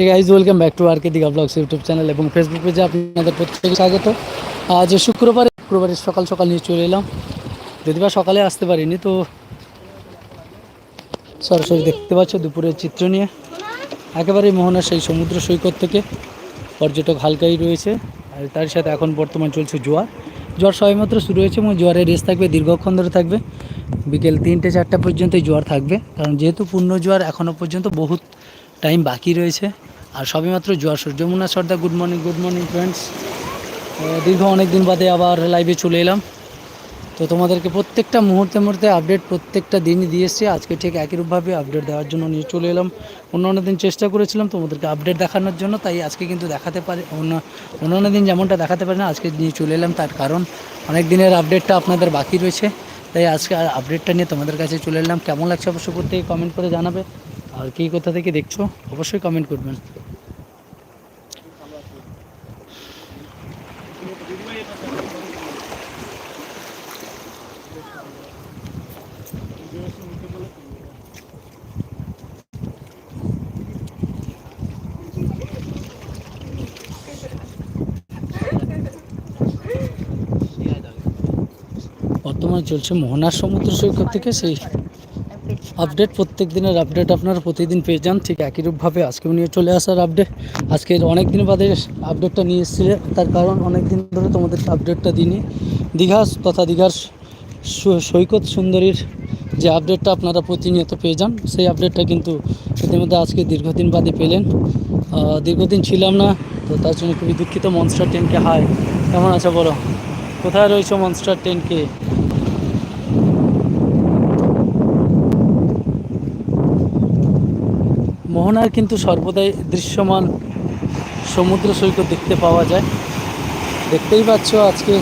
Hey guys welcome back to R K Digha blogs YouTube channel এবং Facebook পেজে আপনাদের প্রত্যেকে স্বাগত। আজ শুক্রবার, শুক্রবারের সকাল সকাল নিয়ে চলে এলাম। যদি বা সকালে আসতে পারিনি তো সরাসরি দেখতে পাচ্ছ দুপুরের চিত্র নিয়ে। একেবারে মোহনার সেই সমুদ্র সৈকত থেকে পর্যটক হালকাই রয়েছে আর তার সাথে এখন বর্তমান চলছে জোয়ার। জোয়ার সবেমাত্র শুরু হয়েছে এবং জোয়ারের রেস থাকবে, দীর্ঘক্ষণ ধরে থাকবে। বিকেল তিনটে চারটা পর্যন্ত এই জোয়ার থাকবে। কারণ যেহেতু পূর্ণ জোয়ার এখনও পর্যন্ত বহুত টাইম বাকি রয়েছে। আর সবেমাত্র জোয়ার যমুনা, সর্দার good morning good morning friends দীর্ঘ অনেক দিন বাদে আবার লাইভে চলে এলাম। তো তোমাদেরকে প্রত্যেকটা মুহূর্তে মুহূর্তে আপডেট প্রত্যেকটা দিনই দিয়ে এসেছি। আজকে ঠিক একইরূপভাবে আপডেট দেওয়ার জন্য নিয়ে চলে এলাম। অন্য অন্য দিন চেষ্টা করেছিলাম তোমাদেরকে আপডেট দেখানোর জন্য, তাই আজকে কিন্তু দেখাতে পারি অন্য অন্য দিন যেমনটা দেখাতে পারি না, আজকে নিয়ে চলে এলাম। তার কারণ অনেক দিনের আপডেটটা আপনাদের বাকি রয়েছে। তাই আজকে আপডেটটা নিয়ে তোমাদের কাছে চলে এলাম। কেমন লাগছে অবশ্য প্রত্যেকে কমেন্ট করে জানাবে। আর কী কোথা থেকে দেখছ, অবশ্যই কমেন্ট করবেন। বর্তমানে চলছে মোহনার সমুদ্র সৈকত থেকে সেই আপডেট প্রত্যেক দিনের আপডেট আপনারা প্রতিদিন পেয়ে যান। ঠিক একইরূপভাবে আজকেও নিয়ে চলে আসার আপডেট আজকের অনেক দিন বাদে আপডেটটা নিয়ে এসেছিলে তার কারণ অনেক দিন ধরে তোমাদেরকে আপডেটটা দিইনি। দীঘা তথা দীঘার সৈকত সুন্দরীর যে আপডেটটা আপনারা প্রতিনিয়ত পেয়ে যান, সেই আপডেটটা কিন্তু ইতিমধ্যে আজকে দীর্ঘদিন বাদে পেলেন। দীর্ঘদিন ছিলাম না, তো তার জন্য খুবই দুঃখিত। মনস্টার টেনকে হাই কেমন আছে বলো? কোথায় রয়েছে মনস্টার টেনকে মোহনার কিন্তু সর্বদাই দৃশ্যমান সমুদ্র সৈকত দেখতে পাওয়া যায়। দেখতেই পাচ্ছ আজকে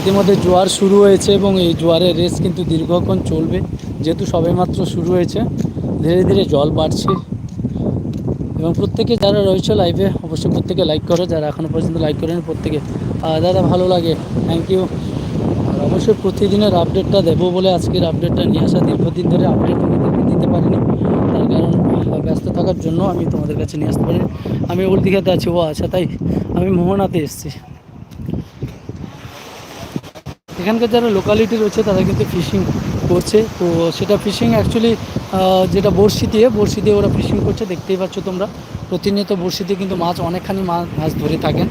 ইতিমধ্যে জোয়ার শুরু হয়েছে এবং এই জোয়ারের রেস কিন্তু দীর্ঘক্ষণ চলবে, যেহেতু সবেমাত্র শুরু হয়েছে। ধীরে ধীরে জল বাড়ছে। এবং প্রত্যেকে যারা রয়েছে লাইভে অবশ্যই প্রত্যেকে লাইক করো। যারা এখনও পর্যন্ত লাইক করেন, প্রত্যেকে দাদা ভালো লাগে। থ্যাংক ইউ আর অবশ্যই প্রতিদিনের আপডেটটা দেবো বলে আজকের আপডেটটা নিয়ে আসা। দীর্ঘদিন ধরে আপডেট দিতে পারিনি তার কারণ আহ, ব্যস্ত থাকার জন্য আমি তোমাদের কাছে নিয়ে আসতে পারি আমি ওল্ড দীঘাতে আছি, ও আচ্ছা তাই আমি মোহনাতে এসেছি। এখানকার যারা লোকালিটি রয়েছে, তারা কিন্তু ফিশিং করছে। তো সেটা ফিশিং অ্যাকচুয়ালি যেটা বড়শি দিয়ে বড়শি দিয়ে ওরা ফিশিং করছে, দেখতেই পাচ্ছ তোমরা। প্রতিনিয়ত বড়শিতে কিন্তু মাছ, অনেকখানি মাছ ধরে থাকেন।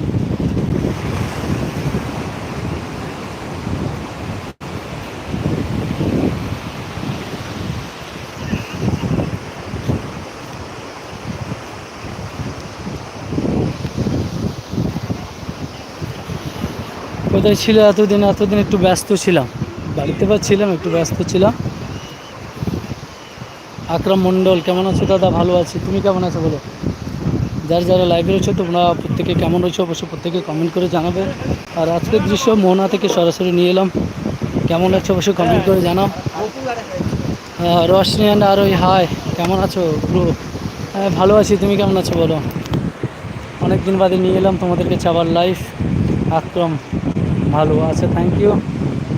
কোথায় ছিল এতদিন এতদিন একটু ব্যস্ত ছিলাম। বাড়িতে বা ছিলাম, একটু ব্যস্ত ছিলাম। আকরাম মণ্ডল, কেমন আছো দাদা? ভালো আছি। তুমি কেমন আছো বলো? যারা যারা লাইভে রয়েছে, তোমরা প্রত্যেকে কেমন রয়েছে, অবশ্যই প্রত্যেকে কমেন্ট করে জানাবে। আর আজকের দৃশ্য মোহনা থেকে সরাসরি নিয়ে এলাম। কেমন লাগছে অবশ্যই কমেন্ট করে জানাও। রশনি অ্যান্ড আর ওই হাই কেমন আছো? ব্রো হ্যাঁ ভালো আছি। তুমি কেমন আছো বলো? অনেক দিন বাদে নিয়ে এলাম তোমাদেরকে কাছে লাইফ আক্রম ভালো আছে থ্যাংক ইউ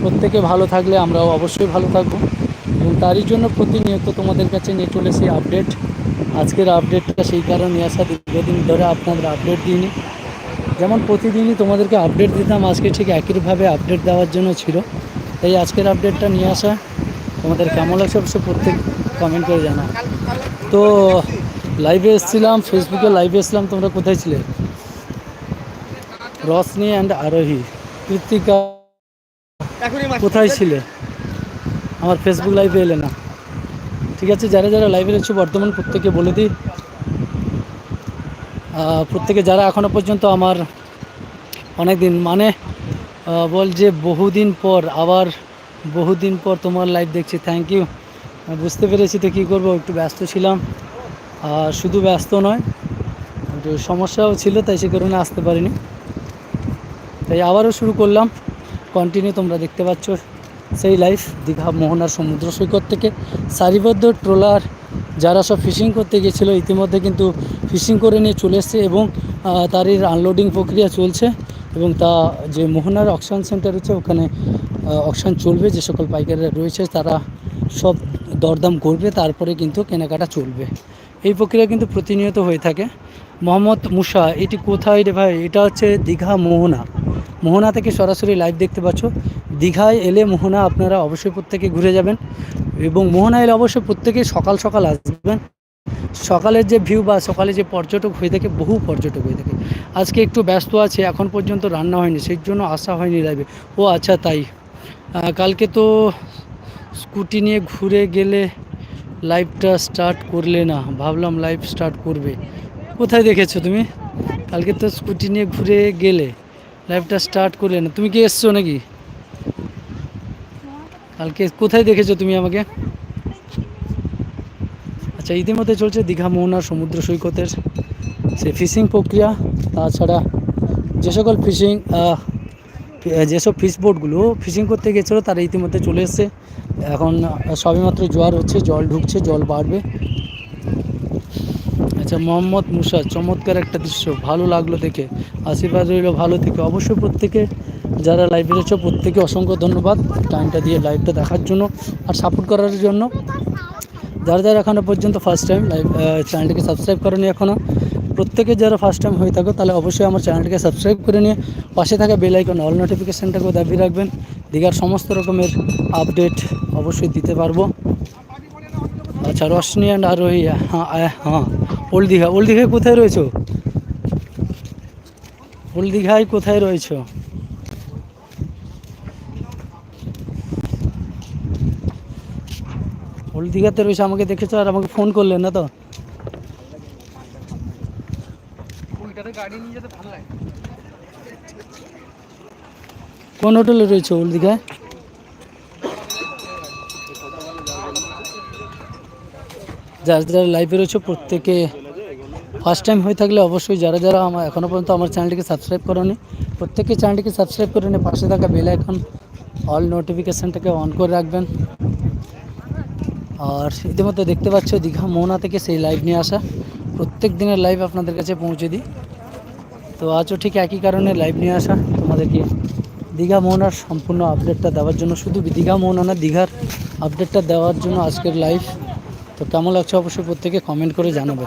প্রত্যেকে ভালো থাকলে আমরাও অবশ্যই ভালো থাকব। এবং তারই জন্য প্রতিনিয়ত তোমাদের কাছে নিয়ে চলেছি আপডেট আজকের আপডেটটা সেই কারণে আসা, দীর্ঘদিন ধরে আপনাদের আপডেট দিইনি। যেমন প্রতিদিনই তোমাদেরকে আপডেট দিতাম, আজকে ঠিক একইভাবে আপডেট দেওয়ার জন্য ছিল। তাই আজকের আপডেটটা নিয়ে আসা। তোমাদের কেমন লাগছে অবশ্যই প্রত্যেক কমেন্ট করে জানা তো লাইভে এসেছিলাম ফেসবুকে লাইভে এসেছিলাম, তোমরা কোথায় ছিলে? রশনি অ্যান্ড আরোহী। কৃতিকা কোথায় ছিলে? আমার ফেসবুক লাইভে এলে না। ঠিক আছে যারা যারা লাইভে রয়েছে বর্তমান প্রত্যেকে বলে দিই। প্রত্যেকে যারা এখনও পর্যন্ত আমার অনেক দিন মানে বল যে বহুদিন পর আবার বহুদিন পর তোমার লাইভ দেখছি থ্যাংক ইউ বুঝতে পেরেছি তো কী করব একটু ব্যস্ত ছিলাম। আর শুধু ব্যস্ত নয় একটু সমস্যাও ছিল তাই সে কারণে আসতে পারিনি। তাই আবারও শুরু করলাম। কন্টিনিউ তোমরা দেখতে পাচ্ছ সেই লাইফ দীঘা, মোহনার সমুদ্র সৈকত থেকে। সারিবদ্ধ ট্রলার, যারা সব ফিশিং করতে গেছিল ইতিমধ্যে কিন্তু ফিশিং করে নিয়ে চলে এসছে এবং তারই আনলোডিং প্রক্রিয়া চলছে এবং তা যে মোহনার অকশন সেন্টার রয়েছে ওখানে অকশন চলবে। যে সকল পাইকাররা রয়েছে, তারা সব দরদাম করবে, তারপরে কিন্তু কেনাকাটা চলবে। এই প্রক্রিয়া কিন্তু প্রতিনিয়ত হয়ে থাকে। মোহাম্মদ মুসা, এটি কোথায় রে ভাই? এটা হচ্ছে দীঘা মোহনা। মোহনা থেকে সরাসরি লাইভ দেখতে পাচ্ছ। দীঘায় এলে মোহনা আপনারা অবশ্যই প্রত্যেকে ঘুরে যাবেন এবং মোহনা এলে অবশ্যই প্রত্যেকে সকাল সকাল আসবেন। সকালের যে ভিউ বা সকালে যে পর্যটক হয়ে থাকে, বহু পর্যটক হয়ে থাকে। আজকে একটু ব্যস্ত আছে, এখন পর্যন্ত রান্না হয়নি, সেই জন্য আসা হয়নি লাইভে ও আচ্ছা তাই। কালকে তো স্কুটি নিয়ে ঘুরে গেলে লাইভটা স্টার্ট করলে না, ভাবলাম লাইভ স্টার্ট করবে। কোথায় দেখেছ তুমি? কালকে তো স্কুটি নিয়ে ঘুরে গেলে লাইফটা স্টার্ট করলে না। তুমি কি এসছো নাকি? কালকে কোথায় দেখেছ তুমি আমাকে? আচ্ছা ইতিমধ্যে চলছে দীঘা, মোহনা, সমুদ্র সৈকতের সে ফিশিং প্রক্রিয়া। তাছাড়া যে সকল ফিশিং যেসব ফিশ বোটগুলো ফিশিং করতে গেছিল, তারা ইতিমধ্যে চলে এসছে। এখন সবেমাত্র জোয়ার হচ্ছে, জল ঢুকছে, জল বাড়বে। আচ্ছা মোহাম্মদ মুসা, চমৎকার একটা দৃশ্য, ভালো লাগল দেখে। আশীর্বাদ রইল ভালো থেকে। অবশ্যই প্রত্যেকে যারা লাইভে রয়েছে প্রত্যেকে অসংখ্য ধন্যবাদ টাইমটা দিয়ে লাইভটা দেখার জন্য আর সাপোর্ট করার জন্য। যারা যারা এখনও পর্যন্ত ফার্স্ট টাইম লাইভ চ্যানেলটিকে সাবস্ক্রাইব করেনি এখনও প্রত্যেকে যারা ফার্স্ট টাইম হয়ে থাকো, তাহলে অবশ্যই আমার চ্যানেলটিকে সাবস্ক্রাইব করে নিয়ে পাশে থাকা বেল আইকন অল নোটিফিকেশানটাকেও দাবি রাখবেন। দীঘার সমস্ত রকমের আপডেট অবশ্যই দিতে পারব। আচ্ছা রশনি অ্যান্ড আরোহী হ্যাঁ হ্যাঁ। ওল্ড দীঘা ওল্ড দীঘায় কোথায় রয়েছো? ওল্ড দীঘায় কোথায় রয়েছো? ওল্ড দীঘাতে রয়েছে আমাকে দেখেছ আর আমাকে ফোন করলেন না তো? কোন হোটেলে রয়েছে ওল্ড দীঘায় যারা যারা লাইভে রয়েছে প্রত্যেকে ফার্স্ট টাইম হয়ে থাকলে অবশ্যই যারা যারা আমার এখনও পর্যন্ত আমার চ্যানেলটিকে সাবস্ক্রাইব করেনি প্রত্যেকে চ্যানেলটিকে সাবস্ক্রাইব করে নিয়ে পাশে থাকা বেল আইকন অল নোটিফিকেশানটাকে অন করে রাখবেন। আর ইতিমধ্যে দেখতে পাচ্ছ দীঘা মোহনা থেকে সেই লাইভ নিয়ে আসা। প্রত্যেক দিনের লাইভ আপনাদের কাছে পৌঁছে দিই। তো আজও ঠিক একই কারণে লাইভ নিয়ে আসা। তোমাদেরকে দীঘা মোহনার সম্পূর্ণ আপডেটটা দেওয়ার জন্য শুধু দীঘা মোহনা না, দীঘার আপডেটটা দেওয়ার জন্য আজকের লাইভ তো কেমন লাগছে অবশ্যই প্রত্যেকে কমেন্ট করে জানাবে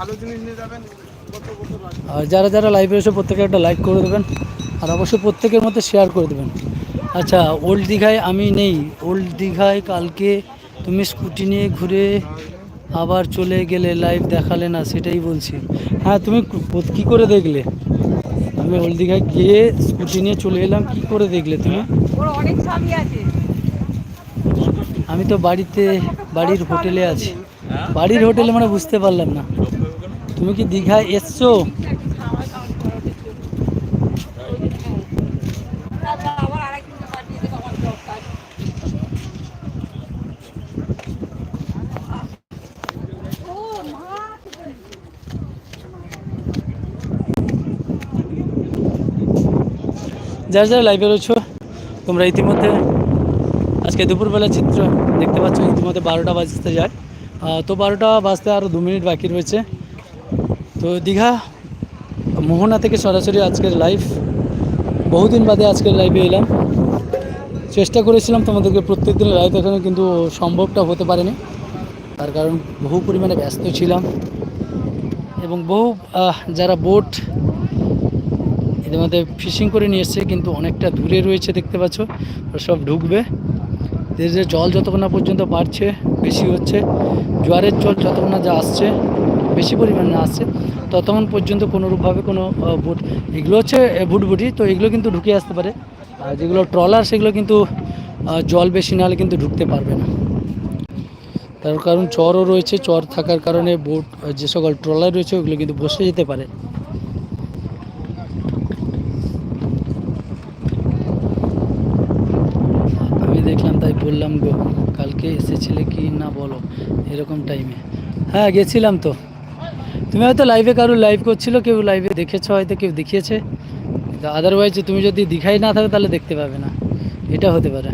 আর যারা যারা লাইভে এসে প্রত্যেকে একটা লাইক করে দেবেন আর অবশ্যই প্রত্যেকের মধ্যে শেয়ার করে দেবেন। আচ্ছা ওল্ড দীঘায় আমি নেই। ওল্ড দীঘায় কালকে তুমি স্কুটি নিয়ে ঘুরে আবার চলে গেলে লাইভ দেখালে না সেটাই বলছি। হ্যাঁ তুমি কো- করে দেখলে? আমি ওল্ড দীঘায় গিয়ে স্কুটি নিয়ে চলে এলাম কি করে দেখলে তুমি? আমি তো বাড়িতে বাড়ির হোটেলে আছি। বাড়ির হোটেলে মানে বুঝতে পারলাম না। তুমি কি দীঘায় এসছো? যারা যারা লাইভে রয়েছো, তোমরা ইতিমধ্যে আজকে দুপুরবেলা চিত্র দেখতে পাচ্ছ, ইতিমধ্যে বারোটা বাজতে যায় তো বারোটা বাজতে আরও দু মিনিট বাকি রয়েছে। তো দীঘা, মোহনা থেকে সরাসরি আজকের লাইভ বহুদিন বাদে আজকের লাইভে এলাম। চেষ্টা করেছিলাম তোমাদেরকে প্রত্যেক দিন লাইভ দেখানো কিন্তু সম্ভবটা হতে পারেনি। তার কারণ বহু পরিমাণে ব্যস্ত ছিলাম। এবং বহু যারা বোট ইতিমধ্যে ফিশিং করে নিয়ে এসছে, কিন্তু অনেকটা দূরে রয়েছে দেখতে পাচ্ছ সব ঢুকবে। ধীরে জল যতক্ষণ না পর্যন্ত বাড়ছে, বেশি হচ্ছে, জোয়ারের জল যতক্ষণ না যা আসছে, বেশি পরিমাণে আসছে, ততক্ষণ পর্যন্ত কোনোরূপভাবে কোনো বুট এগুলো হচ্ছে বুটবুটি তো এগুলো কিন্তু ঢুকে আসতে পারে। আর যেগুলো ট্রলার, সেগুলো কিন্তু জল বেশি না হলে কিন্তু ঢুকতে পারবে না। তার কারণ চরও রয়েছে, চর থাকার কারণে বোট যে সকল ট্রলার রয়েছে, ওগুলো কিন্তু বসে যেতে পারে আমি দেখলাম তাই বললাম গো কালকে এসেছিলে কি না বলো এরকম টাইমে হ্যাঁ গেছিলাম তো। তুমি হয়তো লাইভে কারও লাইভ করছিল, কেউ লাইভে দেখেছ, হয়তো কেউ দেখিয়েছে। আদারওয়াইজ তুমি যদি দীঘায় না থাকো, তাহলে দেখতে পাবে না। এটা হতে পারে।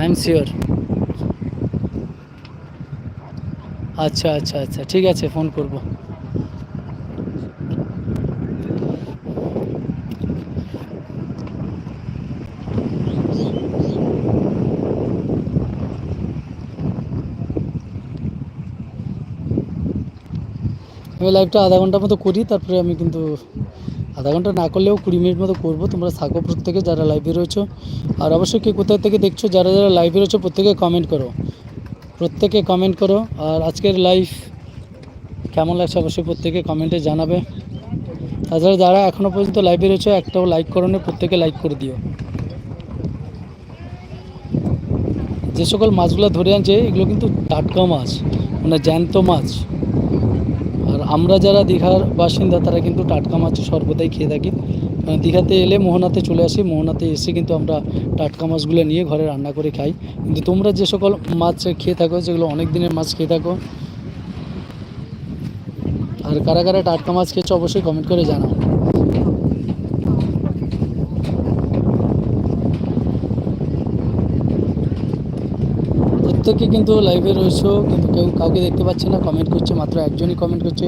আই এম শিওর আচ্ছা আচ্ছা আচ্ছা ঠিক আছে ফোন করব। আমি লাইভটা আধা ঘণ্টার মতো করি, তারপরে আমি কিন্তু আধা ঘণ্টা না করলেও কুড়ি মিনিট মতো করব। তোমরা থাকো প্রত্যেকে যারা লাইভে রয়েছো, আর অবশ্যই কে কোথায় থেকে দেখছ, যারা যারা লাইভে রয়েছো, প্রত্যেকে কমেন্ট করো। প্রত্যেকে কমেন্ট করো, আর আজকের লাইভ কেমন লাগছে অবশ্যই প্রত্যেকে কমেন্টে জানাবে। তাছাড়া যারা এখনও পর্যন্ত লাইভে রয়েছে, একটাও লাইক করো না, প্রত্যেকে লাইক করে দিও। যে সকল মাছগুলো ধরে আনছে, এগুলো কিন্তু টাটকা মাছ মানে জ্যান্ত মাছ। আমরা যারা দীঘার বাসিন্দা, তারা কিন্তু টাটকা মাছ সর্বদাই খেয়ে থাকি। দীঘাতে এলে মোহনাতে চলে আসি। মোহনাতে এসে কিন্তু আমরা টাটকা মাছগুলো নিয়ে ঘরে রান্না করে খাই। কিন্তু তোমরা যে সকল মাছ খেয়ে থাকো, যেগুলো অনেক দিনের মাছ খেয়ে থাকো, আর কারা কারা টাটকা মাছ খেয়েছো অবশ্যই কমেন্ট করে জানাও। প্রত্যেকে কিন্তু লাইভে রয়েছো, কিন্তু কেউ কাউকে দেখতে পাচ্ছে না কমেন্ট করছে, মাত্র একজনই কমেন্ট করছে।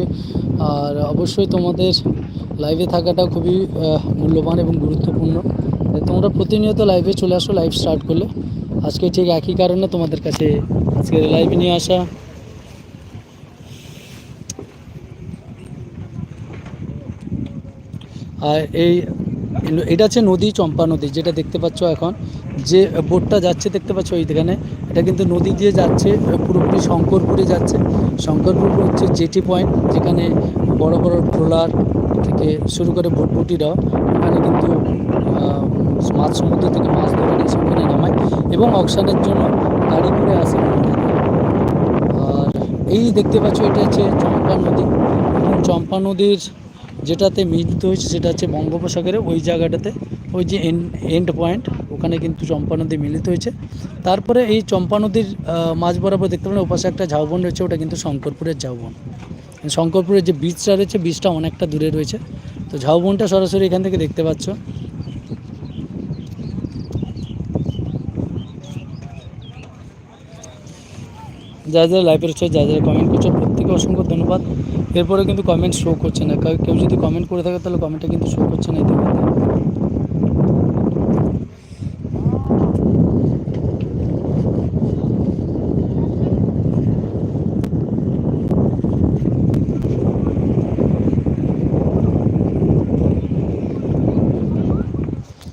আর অবশ্যই তোমাদের লাইভে থাকাটা খুবই মূল্যবান এবং গুরুত্বপূর্ণ। তোমরা প্রতিনিয়ত লাইভে চলে আসো লাইভ স্টার্ট করলে। আজকে ঠিক একই কারণে তোমাদের কাছে আজকে লাইভে নিয়ে আসা। আর এই এটা হচ্ছে নদী, চম্পা নদী, যেটা দেখতে পাচ্ছ এখন। যে বোটটা যাচ্ছে, দেখতে পাচ্ছ এইখানে। এটা কিন্তু নদী দিয়ে যাচ্ছে, পুরোপুরি শঙ্করপুরে যাচ্ছে। শঙ্করপুর হচ্ছে জেটি পয়েন্ট, যেখানে বড় বড় ট্রলার থেকে শুরু করে বোটবুটিরাও এখানে কিন্তু মাছ সমুদ্র থেকে মাছ ধরে নিয়ে সেখানে নামায় এবং অকশানের জন্য গাড়ি করে আসে আর এই দেখতে পাচ্ছ, এটা হচ্ছে চম্পা নদী। এবং চম্পা নদীর যেটাতে মিলিত হয়েছে সেটা হচ্ছে বঙ্গোপসাগরে, ওই জায়গাটাতে, ওই যে এন্ড পয়েন্ট ওখানে কিন্তু চম্পা নদী মিলিত হয়েছে। তারপরে এই চম্পা নদীর মাঝ বরাবর দেখতে পাবেন ওপাশে একটা ঝাউবন রয়েছে, ওটা কিন্তু শঙ্করপুরের ঝাউবন। শঙ্করপুরের যে বীজটা রয়েছে বীজটা অনেকটা দূরে রয়েছে। তো ঝাউবনটা সরাসরি এখান থেকে দেখতে পাচ্ছ। যা যা লাইভে রয়েছে যা যারা কমেন্ট করছ প্রত্যেকে অসংখ্য ধন্যবাদ। এরপরে কিন্তু কমেন্ট শো করছে না। কেউ যদি কমেন্ট করে থাকে, তাহলে কমেন্টটা কিন্তু শো করছে না ইতিমধ্যে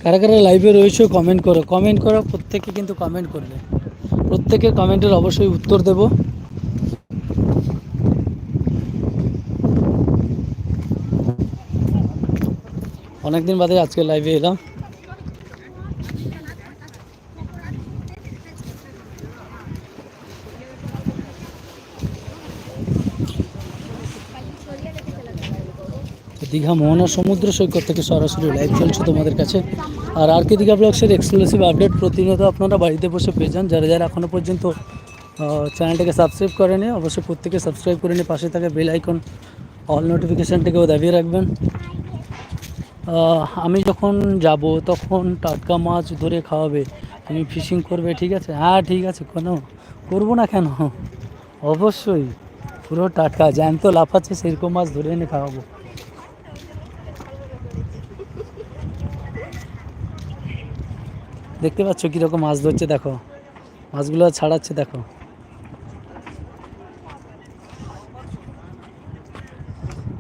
কারা কারা লাইভে রয়েছে কমেন্ট করো। কমেন্ট করো প্রত্যেকে কিন্তু কমেন্ট করবে। প্রত্যেকের কমেন্টের অবশ্যই উত্তর দেব। অনেকদিন বাদে আজকে লাইভে এলাম। দীঘা মোহনা সমুদ্র সৈকত থেকে সরাসরি লাইভ চলছে তোমাদের কাছে। আর আর কে দীঘা ব্লগসের এক্সক্লুসিভ আপডেট প্রতিনিয়ত আপনারা বাড়িতে বসে পেয়ে যান। যারা যারা এখনও পর্যন্ত চ্যানেলটাকে সাবস্ক্রাইব করেনি, অবশ্যই প্রত্যেকে সাবস্ক্রাইব করে নিয়ে পাশে থাকা বেল আইকন অল নোটিফিকেশানটাকেও দাবিয়ে রাখবেন। আমি যখন যাব, তখন টাটকা মাছ ধরে খাওয়াবে। তুমি ফিশিং করবে, ঠিক আছে? হ্যাঁ ঠিক আছে, কোনো করব না কেন? অবশ্যই। পুরো টাটকা, জ্যান্ত লাফাচ্ছে সেরকম মাছ ধরে এনে খাওয়াবো। দেখতে পাচ্ছ কীরকম মাছ ধরছে, দেখো। মাছগুলো ছাড়াচ্ছে, দেখো।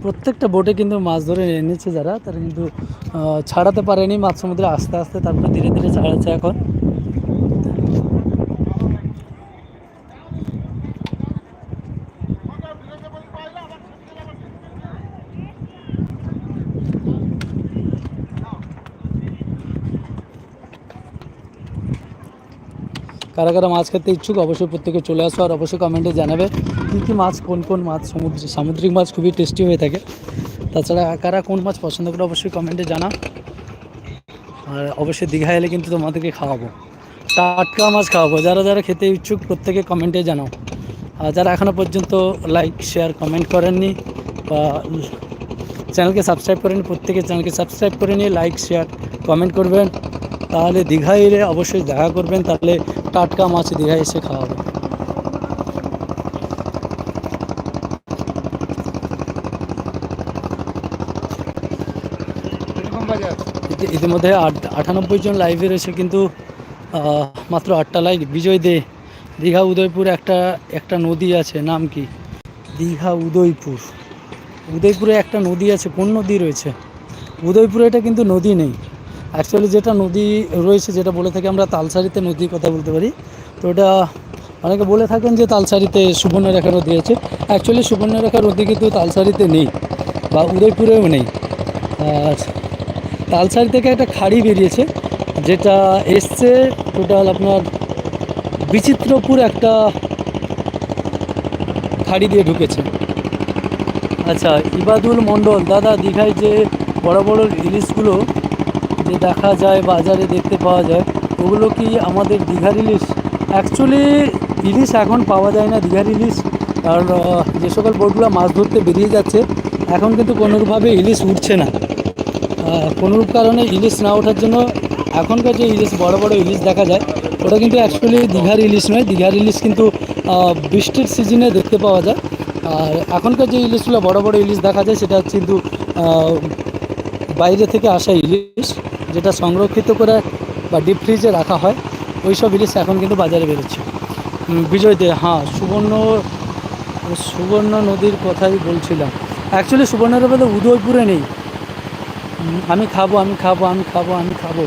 প্রত্যেকটা বোটে কিন্তু মাছ ধরে এনেছে যারা। তারা কিন্তু ছাড়াতে পারেনি। মাছ সমুদ্রে আস্তে আস্তে তারপরে ধীরে ধীরে ছাড়াচ্ছে এখন। কারা কারা মাছ খেতে ইচ্ছুক, অবশ্যই প্রত্যেকে চলে আসো আর অবশ্যই কমেন্টে জানাবে কী কী মাছ, কোন কোন মাছ, সমুদ্র, সামুদ্রিক মাছ খুবই টেস্টি হয়ে থাকে। তাছাড়া কারা কোন মাছ পছন্দ করে অবশ্যই কমেন্টে জানা আর অবশ্যই দীঘা এলে কিন্তু তোমাদেরকে খাওয়াবো। টাটকা মাছ খাওয়াবো। যারা যারা খেতে ইচ্ছুক প্রত্যেকে কমেন্টে জানাও। আর যারা এখনও পর্যন্ত লাইক শেয়ার কমেন্ট করেননি বা চ্যানেলকে সাবস্ক্রাইব করেন প্রত্যেকে চ্যানেলকে সাবস্ক্রাইব করে নিয়ে লাইক শেয়ার কমেন্ট করবেন। তাহলে দীঘায় এলে অবশ্যই দেখা করবেন। তাহলে টাটকা মাছ দীঘায় এসে খাওয়াবে। ইতি- ইতিমধ্যে আট- আটানব্বই জন লাইভে রয়েছে কিন্তু মাত্র আটটা লাইক বিজয় দে দীঘা উদয়পুর একটা একটা নদী আছে নাম কি? দীঘা উদয়পুর। উদয়পুরে একটা নদী আছে কোন নদী রয়েছে? উদয়পুরে এটা কিন্তু নদী নেই। অ্যাকচুয়ালি যেটা নদী রয়েছে, যেটা বলে থাকি আমরা তালসারিতে নদীর কথা বলতে পারি। তো ওটা অনেকে বলে থাকেন যে তালসারিতে সুবর্ণরেখা নদী আছে। অ্যাকচুয়ালি সুবর্ণরেখা নদী কিন্তু তালসারিতে নেই বা উদয়পুরেও নেই। আর তালসারি থেকে একটা খাড়ি বেরিয়েছে, যেটা এসছে টোটাল আপনার বিচিত্রপুর একটা খাড়ি দিয়ে ঢুকেছে। আচ্ছা ইবাদুল মণ্ডল, দাদা, দীঘায় যে বড় বড় ইলিশগুলো যে দেখা যায়, বাজারে দেখতে পাওয়া যায়, ওগুলো কি আমাদের দীঘার ইলিশ অ্যাকচুয়ালি ইলিশ এখন পাওয়া যায় না দীঘার ইলিশ আর যে সকল বোটগুলো মাছ ধরতে বেরিয়ে যাচ্ছে, এখন কিন্তু কোনোভাবে ইলিশ উঠছে না। কোনোরূপ কারণে ইলিশ না ওঠার জন্য এখনকার যে ইলিশ বড় বড় ইলিশ দেখা যায়, ওটা কিন্তু অ্যাকচুয়ালি দীঘার ইলিশ নয়। দীঘার ইলিশ কিন্তু বৃষ্টির সিজনে দেখতে পাওয়া যায়। আর, এখনকার যে ইলিশগুলো বড় বড় ইলিশ দেখা যায়, সেটা হচ্ছে কিন্তু বাইরে থেকে আসা ইলিশ যেটা সংরক্ষিত করে বা ডিপ ফ্রিজে রাখা হয় ওই সব ইলিশ এখন কিন্তু বাজারে বেরোচ্ছে। বিজয় দে হ্যাঁ সুবর্ণ সুবর্ণ নদীর কথাই বলছিলাম। অ্যাকচুয়ালি সুবর্ণরেখা তো উদয়পুরে নেই। আমি খাব আমি খাব আমি খাব আমি খাব।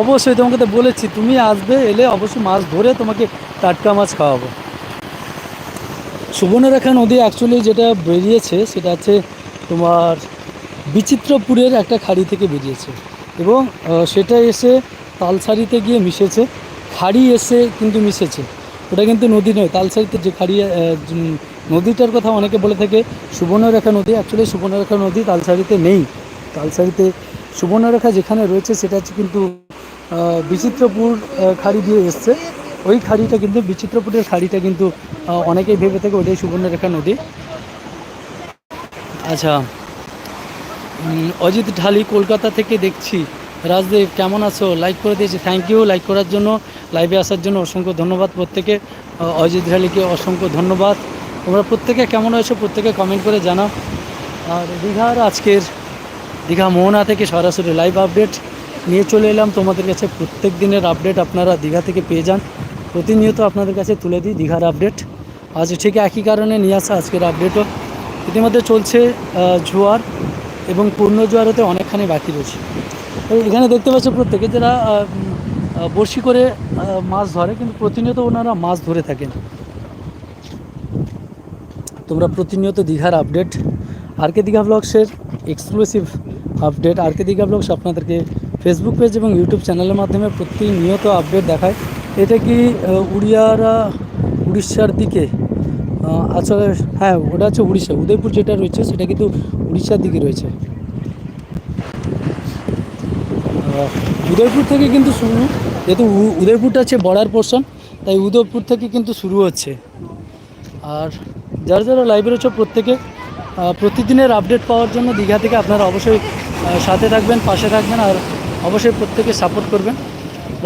অবশ্যই তোমাকে তো বলেছি, তুমি আসবে, এলে অবশ্যই মাছ ধরে তোমাকে টাটকা মাছ খাওয়াবো। সুবর্ণরেখা নদী অ্যাকচুয়ালি যেটা বেরিয়েছে, সেটা হচ্ছে তোমার বিচিত্রপুরের একটা খাড়ি থেকে বেরিয়েছে। এবং সেটা এসে তালসারিতে গিয়ে মিশেছে। খাড়ি এসে কিন্তু মিশেছে। ওটা কিন্তু নদী নয় তালসারিতে যে খাড়ি নদীটার কথা অনেকে বলে থাকে, সুবর্ণরেখা নদী। অ্যাকচুয়ালি সুবর্ণরেখা নদী তালসারিতে নেই। তালসারিতে সুবর্ণরেখা যেখানে রয়েছে, সেটা হচ্ছে কিন্তু বিচিত্রপুর খাড়ি দিয়ে এসছে। ওই খাড়িটা কিন্তু, বিচিত্রপুরের খাড়িটা কিন্তু অনেকেই ভেবে থাকে ওটাই সুবর্ণরেখা নদী। আচ্ছা অজিত ঢালি কলকাতা থেকে দেখছি। রাজদেব, কেমন আছো? লাইক করে দিয়েছি। থ্যাংক ইউ লাইক করার জন্য লাইভে আসার জন্য অসংখ্য ধন্যবাদ প্রত্যেকে। অজিত ঢালিকে অসংখ্য ধন্যবাদ। তোমরা প্রত্যেকে কেমন আছো? প্রত্যেকে কমেন্ট করে জানাও। আর দীঘার আজকের, দীঘা মোহনা থেকে সরাসরি লাইভ আপডেট নিয়ে চলে এলাম। তোমাদের কাছে প্রত্যেক দিনের আপডেট আপনারা দীঘা থেকে পেয়ে যান। প্রতিনিয়ত আপনাদের কাছে তুলে দিই দীঘার আপডেট আজ ঠিক একই কারণে নিয়ে আসা আজকের আপডেটও ইতিমধ্যে চলছে জোয়ার। এবং পূর্ণ জোয়ার হতে অনেকখানি বাকি রয়েছে। এখানে দেখতে পাচ্ছ প্রত্যেকে যারা বড়শি করে মাছ ধরে, কিন্তু প্রতিনিয়ত ওনারা মাছ ধরে থাকেন। তোমরা প্রতিনিয়ত দীঘার update R K Digha ব্লগসের exclusive update R K Digha blogs আপনাদেরকে ফেসবুক পেজ এবং ইউটিউব চ্যানেলের মাধ্যমে প্রতিনিয়ত আপডেট দেখায়। এটা কি উড়িয়ারা, উড়িষ্যার দিকে? আসলে হ্যাঁ ওটা হচ্ছে উড়িষ্যা। উদয়পুর যেটা রয়েছে, সেটা কিন্তু উড়িষ্যার দিকে রয়েছে। উদয়পুর থেকে কিন্তু শুরু, যেহেতু উদয়পুরটা হচ্ছে বর্ডার পোর্শন তাই উদয়পুর থেকে কিন্তু শুরু হচ্ছে। আর যারা যারা লাইভে রয়েছে প্রত্যেকে প্রতিদিনের আপডেট পাওয়ার জন্য দীঘা থেকে আপনারা অবশ্যই সাথে থাকবেন, পাশে থাকবেন, আর অবশ্যই প্রত্যেকে সাপোর্ট করবেন।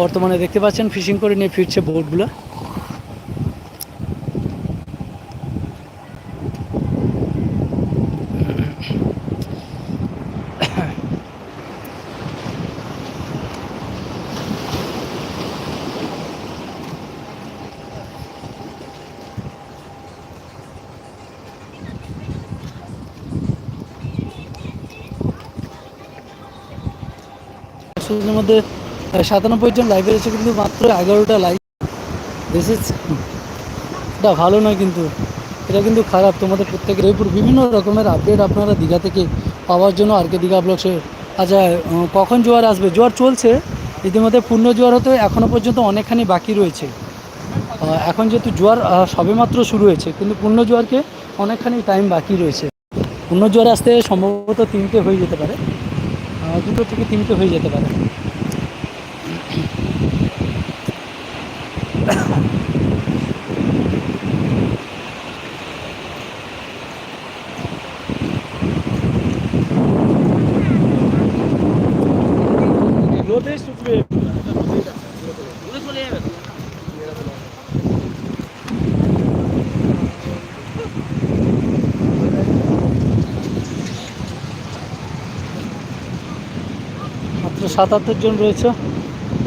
বর্তমানে দেখতে পাচ্ছেন ফিশিং করে নিয়ে ফিরছে বোটগুলো সেটার মধ্যে সাতানব্বই জন লাইভে রয়েছে কিন্তু মাত্র এগারোটা লাইভ ইজ এটা ভালো নয় কিন্তু। এটা কিন্তু খারাপ। তোমাদের প্রত্যেকের এরপর বিভিন্ন রকমের আপডেট আপনারা দীঘা থেকে পাওয়ার জন্য আর কে দীঘা ব্লগসে আচ্ছা কখন জোয়ার আসবে? জোয়ার চলছে। ইতিমধ্যে পূর্ণ জোয়ার হতে এখনও পর্যন্ত অনেকখানি বাকি রয়েছে। এখন যেহেতু জোয়ার সবেমাত্র শুরু হয়েছে, কিন্তু পূর্ণ জোয়ারকে অনেকখানি টাইম বাকি রয়েছে। পূর্ণ জোয়ার আসতে সম্ভবত তিনটে হয়ে যেতে পারে। দুটো থেকে তিনটে হয়ে যেতে পারে। সাতাত্তর জন রয়েছে,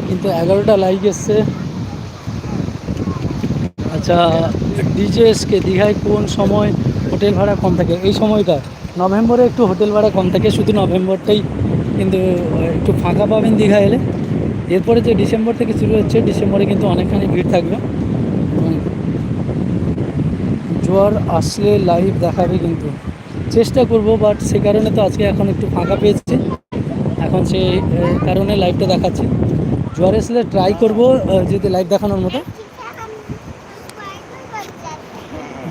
কিন্তু এগারোটা লাইক এসছে। আচ্ছা ডিজেএসকে দীঘায় কোন সময় হোটেল ভাড়া কম থাকে? এই সময়টা নভেম্বরে একটু হোটেল ভাড়া কম থাকে, শুধু নভেম্বরটাই, কিন্তু একটু ফাঁকা পাবেন দীঘা এলে। এরপরে যে ডিসেম্বর থেকে শুরু হচ্ছে, ডিসেম্বরে কিন্তু অনেকখানি ভিড় থাকবে। জোয়ার আসলে লাইভ দেখাবে কিন্তু। চেষ্টা করব বাট সে কারণে তো আজকে এখন একটু ফাঁকা পেয়েছি। এখন সেই কারণে লাইভটা দেখাচ্ছি। জোয়ার আসলে ট্রাই করব যদি লাইভ দেখানোর মতো।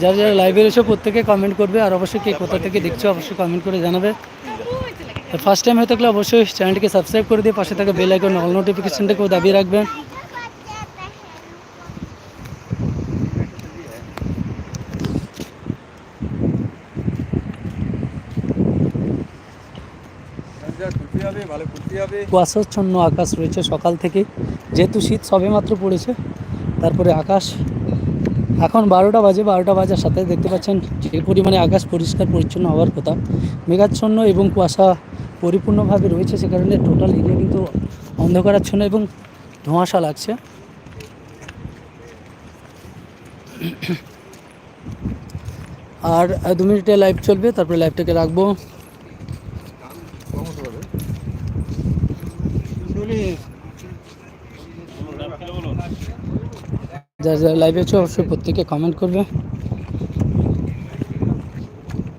যারা যারা লাইভে এসে প্রত্যেকে কমেন্ট করবে, আর অবশ্যই কে কোথা থেকে দেখছ, অবশ্যই কমেন্ট করে জানাবে। ফার্স্ট টাইম হয়ে থাকলে অবশ্যই চ্যানেলটিকে সাবস্ক্রাইব করে দিয়ে পাশে থাকা বেল আইকন অল নোটিফিকেশনটাকেও দাবি রাখবেন কুয়াশাচ্ছন্ন আকাশ রয়েছে সকাল থেকে। যেহেতু শীত সবেমাত্র পড়েছে, তারপরে আকাশ এখন বারোটা বাজে, বারোটা বাজার সাথে দেখতে পাচ্ছেন যে পরিমাণে আকাশ পরিষ্কার পরিচ্ছন্ন হওয়ার কথা। মেঘাচ্ছন্ন এবং কুয়াশা পরিপূর্ণভাবে রয়েছে, সে কারণে টোটাল এরিয়া কিন্তু অন্ধকারাচ্ছন্ন এবং ধোঁয়াশা লাগছে। আর দু মিনিটে লাইভ চলবে, তারপরে লাইভটাকে রাখব। যারা যারা লাইভে আছে, অবশ্যই প্রত্যেকে কমেন্ট করবে।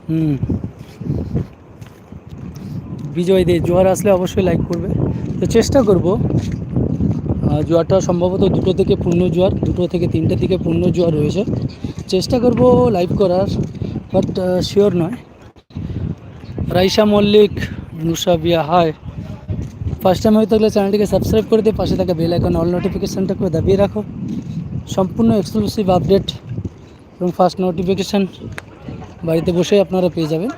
হুম। বিজয় দে, জোয়ার আসলে অবশ্যই লাইক করবে। তো চেষ্টা করব। জোয়ারটা সম্ভবত দুটো থেকে পূর্ণ জোয়ার, দুটো থেকে তিনটে থেকে পূর্ণ জোয়ার রয়েছে। চেষ্টা করব লাইভ করার বাট শিওর নয়। রাইসা মল্লিক, নুসা বিয়া হায় ফার্স্ট টাইম হয়ে থাকলে চ্যানেলটিকে সাবস্ক্রাইব করে দিয়ে পাশে থাকা বেল আইকন অল নোটিফিকেশনটাকে দাবিয়ে রাখো। সম্পূর্ণ এক্সক্লুসিভ আপডেট এবং ফার্স্ট নোটিফিকেশান বাড়িতে বসে আপনারা পেয়ে যাবেন।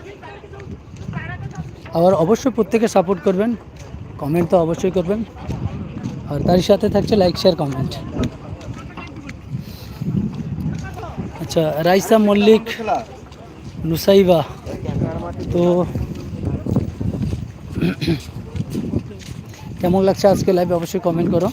আবার অবশ্যই প্রত্যেকে সাপোর্ট করবেন কমেন্ট তো অবশ্যই করবেন। আর তারই সাথে থাকছে লাইক শেয়ার কমেন্ট আচ্ছা রাইসা মল্লিক, নুসাইবা, তো কেমন লাগছে আজকে লাইভে অবশ্যই কমেন্ট করো।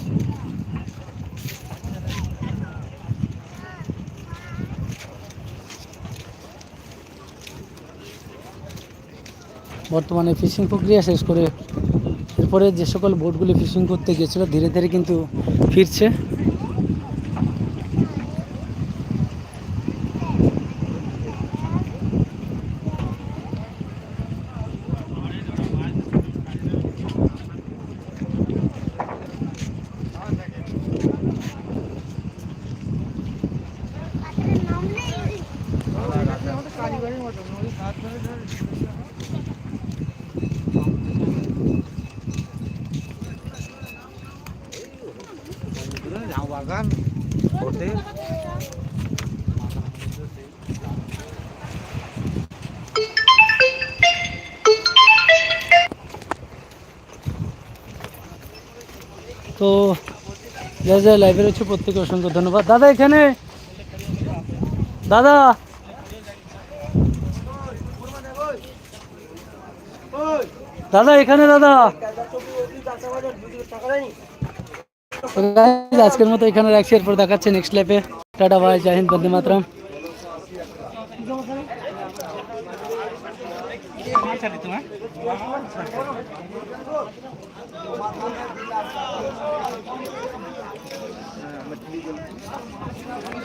বর্তমানে ফিশিং প্রক্রিয়া শেষ করে এরপরে যে সকল বোটগুলি ফিশিং করতে গিয়েছিল, ধীরে ধীরে কিন্তু ফিরছে বাগান হোটেল তো যা যা লাইভে রয়েছে প্রত্যেকে অসংখ্য ধন্যবাদ। দাদা এখানে? দাদা? দাদা এখানে, দাদা? আজকের মতো এখানে রাখছি, এরপর দেখাচ্ছে নেক্সট লাইফে टाटा भाई जय हिंद बंदे मातरम। चलित